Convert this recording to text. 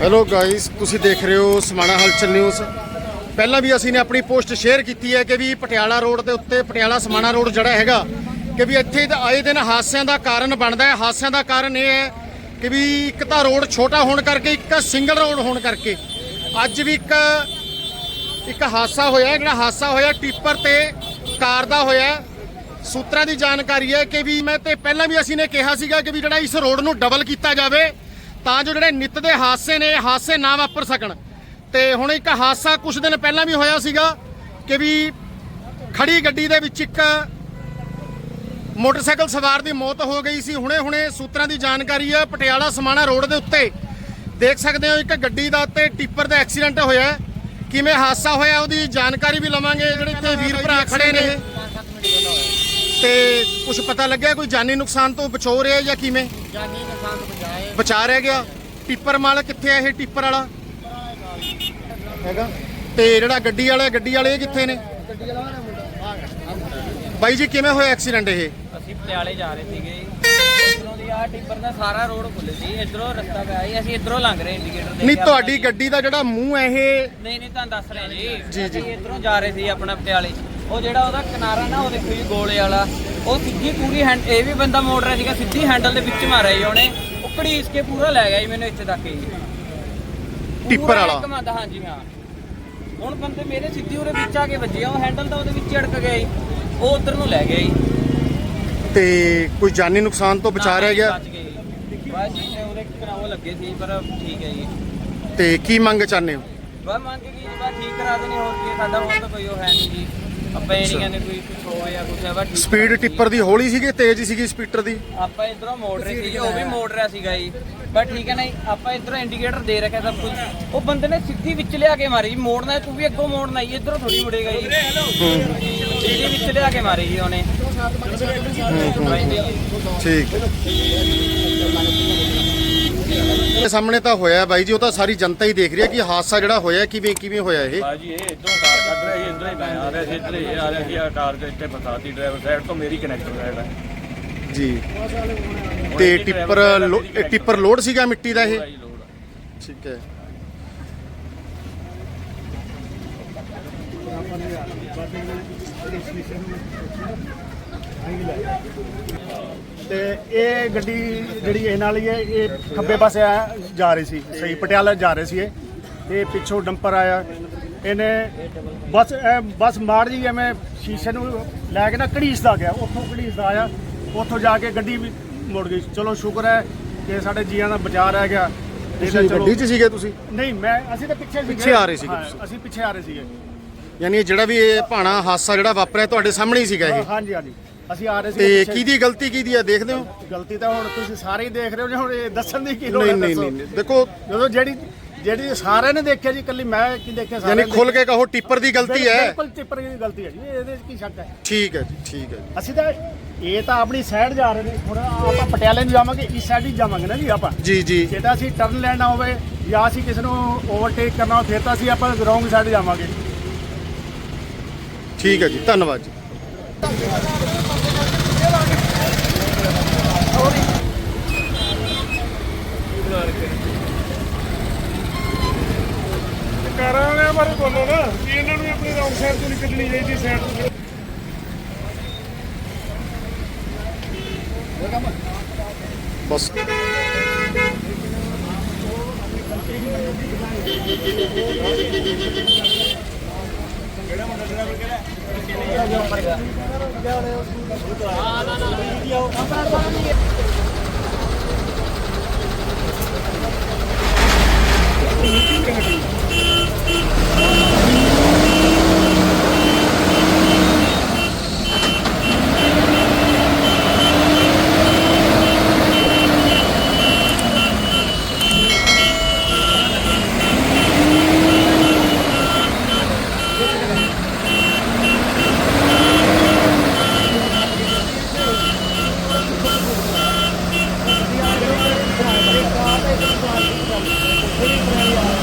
Hello guys ਤੁਸੀਂ ਦੇਖ ਰਹੇ ਹੋ ਸਮਾਣਾ ਹਲਚਲ ਨਿਊਜ਼ ਪਹਿਲਾਂ ਵੀ ਅਸੀਂ ਨੇ ਆਪਣੀ ਪੋਸਟ ਸ਼ੇਅਰ ਕੀਤੀ ਹੈ ਕਿ ਵੀ ਪਟਿਆਲਾ ਰੋਡ ਦੇ ਉੱਤੇ, ਪਟਿਆਲਾ ਸਮਾਣਾ ਰੋਡ ਜਿਹੜਾ ਹੈਗਾ, ਕਿ ਵੀ ਇੱਥੇ ਤਾਂ ਆਏ ਦਿਨ ਹਾਦਸਿਆਂ ਦਾ ਕਾਰਨ ਬਣਦਾ ਹੈ। ਹਾਦਸਿਆਂ ਦਾ ਕਾਰਨ ਇਹ ਹੈ ਕਿ ਵੀ ਇੱਕ ਤਾਂ ਰੋਡ ਛੋਟਾ ਹੋਣ ਕਰਕੇ, ਇੱਕ ਸਿੰਗਲ ਰੋਡ ਹੋਣ ਕਰਕੇ। ਅੱਜ ਵੀ ਇੱਕ ਇੱਕ ਹਾਦਸਾ ਹੋਇਆ ਜਿਹੜਾ ਹਾਦਸਾ ਹੋਇਆ, ਟਿੱਪਰ ਤੇ ਕਾਰ ਦਾ ਹੋਇਆ ਸੂਤਰਾਂ ਦੀ ਜਾਣਕਾਰੀ ਹੈ ਕਿ ਵੀ ਮੈਂ ਤੇ ਪਹਿਲਾਂ ਵੀ ਅਸੀਂ ਨੇ ਕਿਹਾ ਸੀਗਾ ਕਿ ਵੀ ਜਿਹੜਾ ਇਸ ਰੋਡ ਨੂੰ ਡਬਲ ਕੀਤਾ ਜਾਵੇ। ਤਾਂ ਜੋ ਜਿਹੜੇ ਨਿੱਤ ਦੇ ਹਾਦਸੇ ਨੇ ਇਹ ਹਾਦਸੇ ਨਾ ਵਾਪਰ ਸਕਣ। ਤੇ ਹੁਣ ਇੱਕ ਹਾਦਸਾ ਕੁਝ ਦਿਨ ਪਹਿਲਾਂ ਵੀ ਹੋਇਆ ਸੀਗਾ ਕਿ ਵੀ ਖੜੀ ਗੱਡੀ ਦੇ ਵਿੱਚ ਇੱਕ ਮੋਟਰਸਾਈਕਲ ਸਵਾਰ ਦੀ ਮੌਤ ਹੋ ਗਈ ਸੀ। ਹੁਣੇ-ਹੁਣੇ ਸੂਤਰਾਂ ਦੀ ਜਾਣਕਾਰੀ ਹੈ ਪਟਿਆਲਾ ਸਮਾਣਾ ਰੋਡ ਦੇ ਉੱਤੇ ਦੇਖ ਸਕਦੇ ਹੋ ਇੱਕ ਗੱਡੀ ਦਾ ਤੇ ਟਿੱਪਰ ਦਾ ਐਕਸੀਡੈਂਟ ਹੋਇਆ। ਕਿਵੇਂ ਹਾਦਸਾ ਹੋਇਆ ਉਹਦੀ ਜਾਣਕਾਰੀ ਵੀ ਲਵਾਂਗੇ। ਜਿਹੜੇ ਇੱਥੇ ਵੀਰ ਭਰਾ ਖੜੇ ਨੇ। ਤੇ ਕੁਝ ਪਤਾ ਲੱਗਿਆ, ਕੋਈ ਜਾਨੀ ਨੁਕਸਾਨ ਤੋਂ ਬਚੋ ਰਿਹਾ ਜਾਂ ਕਿਵੇਂ? ਜਾਨੀ ਨੁਕਸਾਨ ਬਚਾਏ। ਬਚਾ ਰਹਿ ਗਿਆ। ਟਿੱਪਰ ਮਾਲਕ ਕਿੱਥੇ ਹੈ ਇਹ ਟਿੱਪਰ ਵਾਲਾ? ਹੈਗਾ। ਤੇ ਜਿਹੜਾ ਗੱਡੀ ਵਾਲਾ ਗੱਡੀ ਵਾਲੇ ਇਹ ਕਿੱਥੇ ਨੇ? ਗੱਡੀ ਵਾਲਾ ਨਾ ਮੁੰਡਾ ਬਾਈ ਜੀ ਕਿਵੇਂ ਹੋਇਆ ਐਕਸੀਡੈਂਟ ਇਹ? ਅਸੀਂ ਪਟਿਆਲੇ ਜਾ ਰਹੇ ਸੀਗੇ। ਇਧਰੋਂ ਦੀ ਆ ਟਿੱਪਰ ਦਾ ਸਾਰਾ ਰੋਡ ਖੁੱਲੇ ਸੀ। ਇਧਰੋਂ ਰਸਤਾ ਪਿਆ ਸੀ। ਅਸੀਂ ਇਧਰੋਂ ਲੰਘ ਰਹੇ ਇੰਡੀਕੇਟਰ ਦੇ ਨਹੀਂ ਤੁਹਾਡੀ ਗੱਡੀ ਦਾ ਜਿਹੜਾ ਮੂੰਹ ਹੈ ਇਹ ਨਹੀਂ ਨਹੀਂ ਤੁਹਾਨੂੰ ਦੱਸ ਰਹੇ ਜੀ। ਜੀ, ਜੀ। ਅਸੀਂ ਇਧਰੋਂ ਜਾ ਰਹੇ ਸੀ ਆਪਣਾ ਪਟਿਆਲੇ। ਉਹ ਜਿਹੜਾ ਉਹਦਾ ਕਿਨਾਰਾ ਨਾ ਉਹ ਦੇਖੋ ਜੀ ਗੋਲੇ ਵਾਲਾ। ਉਹ ਸਿੱਧੀ ਪੂਰੀ ਹੈਂਡ ਇਹ ਵੀ ਬੰਦਾ ਮੋੜ ਰਿਹਾ ਸੀਗਾ ਸਿੱਧੀ ਹੈਂਡਲ ਦੇ ਵਿੱਚ ਮਾਰਿਆ ਜੀ ਉਹਨੇ। ਉਹ ਘੜੀਸ ਕੇ ਪੂਰਾ ਲੈ ਗਿਆ ਜੀ ਮੈਨੂੰ ਇੱਥੇ ਤੱਕ ਹੀ। ਟਿੱਪਰ ਪੂਰਾ ਵਾਲਾ? ਘੁਮਾਉਂਦਾ, ਹਾਂਜੀ ਹਾਂ। ਹੁਣ ਬੰਦੇ ਮੇਰੇ ਸਿੱਧੀ ਉਹਦੇ ਵਿੱਚ ਆ ਕੇ ਵੱਜੇ ਆ, ਉਹ ਹੈਂਡਲ ਤਾਂ ਉਹਦੇ ਵਿੱਚ ਹੀ ਅੜਕ ਗਿਆ ਜੀ। ਉਹ ਉਧਰ ਨੂੰ ਲੈ ਗਿਆ ਜੀ। ਤੇ ਕੋਈ ਜਾਨੀ ਨੁਕਸਾਨ ਤੋਂ ਬਚਾ ਰਹਿ ਗਿਆ? ਜੀ। ਬਸ ਜੀ ਉਹਦੇ ਕਰਾਓ ਲੱਗੇ ਸੀ ਪਰ ਠੀਕ ਹੈ ਜੀ। ਤੇ ਕੀ ਮੰਗ ਚਾਹੁੰਦੇ ਹੋ? ਬਸ ਮੰਗ ਕੇ ਜੀ ਬਸ ਠੀਕ ਕਰਾ ਦੇਣੀ ਹੋਰ ਕੀ ਸਾਡਾ ਹੋਰ ਤਾਂ ਕੋਈ ਉਹ ਹੈ ਨਹੀਂ ਜੀ। ਆਪਾਂ ਇਹ ਨਹੀਂ ਕਹਿੰਦੇ ਕੋਈ ਕੁਝ ਹੋਇਆ ਜਾਂ ਕੁਝ ਹੈ ਬਸ ਠੀਕ ਸਪੀਡ ਟਿੱਪਰ ਦੀ ਹੌਲੀ ਸੀਗੀ ਤੇਜ਼ ਸੀਗੀ ਸਪੀਡਰ ਦੀ। ਆਪਾਂ ਇਧਰੋਂ ਮੋੜ ਰਹੇ ਸੀ ਉਹ ਵੀ ਮੋੜ ਰਿਹਾ ਸੀਗਾ ਜੀ। ਪਰ ਠੀਕ ਹੈ ਨਹੀਂ ਆਪਾਂ ਇਧਰੋਂ ਇੰਡੀਕੇਟਰ ਦੇ ਰੱਖਿਆ ਸਭ ਕੁਝ ਉਹ ਬੰਦੇ ਨੇ ਸਿੱਧੀ ਵਿੱਚ ਲਿਆ ਕੇ ਮਾਰੀ ਜੀ ਮੋੜਨਾ ਹੈ, ਤੂੰ ਵੀ ਅੱਗੋਂ ਮੋੜਨਾ ਜੀ ਇਧਰੋਂ ਥੋੜੀ ਮੁੜੇਗਾ ਜੀ। ਸਿੱਧੀ ਵਿੱਚ ਲਿਆ ਕੇ ਮਾਰੀ ਜੀ ਉਹਨੇ। ਠੀਕ। ਇਹ ਸਾਹਮਣੇ ਤਾਂ ਹੋਇਆ ਬਾਈ ਜੀ ਉਹ ਤਾਂ ਸਾਰੀ ਜਨਤਾ ਹੀ ਦੇਖ ਰਹੀ ਹੈ ਕਿ ਹਾਦਸਾ ਜਿਹੜਾ ਹੋਇਆ ਕਿਵੇਂ ਕਿਵੇਂ ਹੋਇਆ ਇਹ? ਬਾਜੀ ਇਹ ਇਧਰੋਂ ਕਾਰ ਕੱਢ ਰਿਹਾ ਹੀ ਮੈਂ ਆ ਰਿਹਾ ਸੀ ਇੱਧਰ ਇਹ ਆ ਰਿਹਾ ਸੀ ਆ ਕਾਰ ਦੇ ਇੱਥੇ ਫਸਾਤੀ ਡਰਾਈਵਰ ਸਾਈਡ ਤੋਂ ਮੇਰੀ ਕਨੈਕਟਰ ਸਾਈਡ ਹੈ ਜੀ। ਤੇ ਟਿੱਪਰ ਲੋ- ਇਹ ਟਿੱਪਰ ਲੋਡ ਸੀਗਾ ਮਿੱਟੀ ਦਾ ਇਹ? ਭਾਈ ਲੋਡ ਠੀਕ ਹੈ। ਤੇ ਇਹ ਗੱਡੀ ਜਿਹੜੀ ਇਹ ਨਾਲ ਹੀ ਹੈ ਇਹ ਖੱਬੇ ਪਾਸੇ ਆ ਜਾ ਰਹੀ ਸੀ। ਸਹੀ ਪਟਿਆਲਾ ਜਾ ਰਹੇ ਸੀ ਇਹ। ਤੇ ਪਿੱਛੋਂ ਡੰਪਰ ਆਇਆ। ਇਹਨੇ ਬਸ ਇਹ ਬਸ ਮਾਰ ਜੀ ਐਵੇਂ ਸ਼ੀਸ਼ੇ ਨੂੰ ਲੈ ਕੇ ਨਾ ਘੜੀਸਦਾ ਗਿਆ ਉੱਥੋਂ ਘੜੀਸਦਾ ਆਇਆ ਉੱਥੋਂ ਜਾ ਕੇ ਗੱਡੀ ਵੀ ਮੁੜ ਗਈ। ਚਲੋ ਸ਼ੁਕਰ ਹੈ ਕਿ ਸਾਡੇ ਜੀਆਂ ਦਾ ਬਚਾਅ ਰਹਿ ਗਿਆ। ਨਹੀਂ ਤਾਂ ਤੁਸੀਂ ਚਲੋ- ਗੱਡੀ 'ਚ ਸੀਗੇ ਤੁਸੀਂ? ਨਹੀਂ ਮੈਂ ਅਸੀਂ ਤਾਂ ਪਿੱਛੇ ਸੀਗੇ। ਪਿੱਛੇ ਆ ਰਹੇ ਸੀਗੇ ਹਾਂ, ਤੁਸੀਂ। ਅਸੀਂ ਪਿੱਛੇ ਆ ਰਹੇ ਸੀਗੇ। ਯਾਨੀ ਜਿਹੜਾ ਵੀ ਇਹ ਭਾਣਾ ਹਾਦਸਾ ਜਿਹੜਾ ਵਾਪਰਿਆ ਤੁਹਾਡੇ ਸਾਹਮਣੇ ਹੀ ਸੀਗਾ ਇਹ? ਹਾਂਜੀ ਹਾਂਜੀ। ਅਸੀਂ ਆ ਰਹੇ ਸੀ ਤੇ ਕਿਹਦੀ ਗਲਤੀ ਕਿਹਦੀ ਹੈ ਦੇਖਦੇ ਹੋ? ਗਲਤੀ ਤਾਂ ਹੁਣ ਤੁਸੀਂ ਸਾਰੇ ਹੀ ਦੇਖ ਰਹੇ ਹੋ ਜੀ ਹੁਣ ਇਹ ਦੱਸਣ ਦੀ ਕੀ ਲੋੜ ਨਹੀਂ ਹੈ ਨਹੀਂ ਦੱਸੋ। ਨਹੀਂ ਦੇਖੋ। ਜਦੋਂ ਜਿਹੜੀ ਜਿਹੜੀ ਸਾਰਿਆਂ ਨੇ ਦੇਖਿਆ ਜੀ ਕੱਲੀ ਮੈਂ ਕੀ ਦੇਖਿਆ ਯਾਨੀ ਨੇ ਖੁੱਲ ਕੇ ਕਹੋ ਟਿੱਪਰ ਦੀ ਗਲਤੀ ਬਿਲ- ਹੈ। ਬਿਲਕੁਲ ਟਿੱਪਰ ਦੀ ਗਲਤੀ ਹੈ ਜੀ ਇਹਦੇ ਵਿੱਚ ਕੀ ਸ਼ੱਕ ਹੈ? ਠੀਕ ਹੈ ਜੀ ਠੀਕ ਹੈ ਅਸੀਂ ਤਾਂ ਇਹ ਤਾਂ ਆਪਣੀ ਸਾਈਡ ਜਾ ਰਹੇ ਨੇ ਹੁਣ ਆਪਾਂ ਪਟਿਆਲੇ ਨੂੰ ਜਾਵਾਂਗੇ ਇਸ ਸਾਈਡ ਹੀ ਜਾਵਾਂਗੇ ਨਾ ਜੀ ਆਪਾਂ। ਜੀ ਜੀ। ਜੇ ਤਾਂ ਅਸੀਂ ਟਰਨ ਲੈਣਾ ਹੋਵੇ ਜਾਂ ਅਸੀਂ ਕਿਸੇ ਨੂੰ ਓਵਰਟੇਕ ਕਰਨਾ ਹੋਵੇ ਫਿਰ ਤਾਂ ਅਸੀਂ ਆਪਾਂ ਰੋਂਗ ਸਾਈਡ ਜਾਵਾਂਗੇ। ਠੀਕ ਹੈ ਜੀ ਧੰਨਵਾਦ ਜੀ। ਕਾਰਾਂ ਵਾਲਿਆਂ ਬਾਰੇ ਬੋਲੋ ਨਾ ਕਿ ਇਹਨਾਂ ਨੂੰ ਆਪਣੀ ਰੋਂਗ ਸਾਈਡ ਤੋਂ ਨਿਕਲਣੀ ਚਾਹੀਦੀ ਸਾਈਡ ਤੋਂ। ਬਸ। 你们看这。Amen.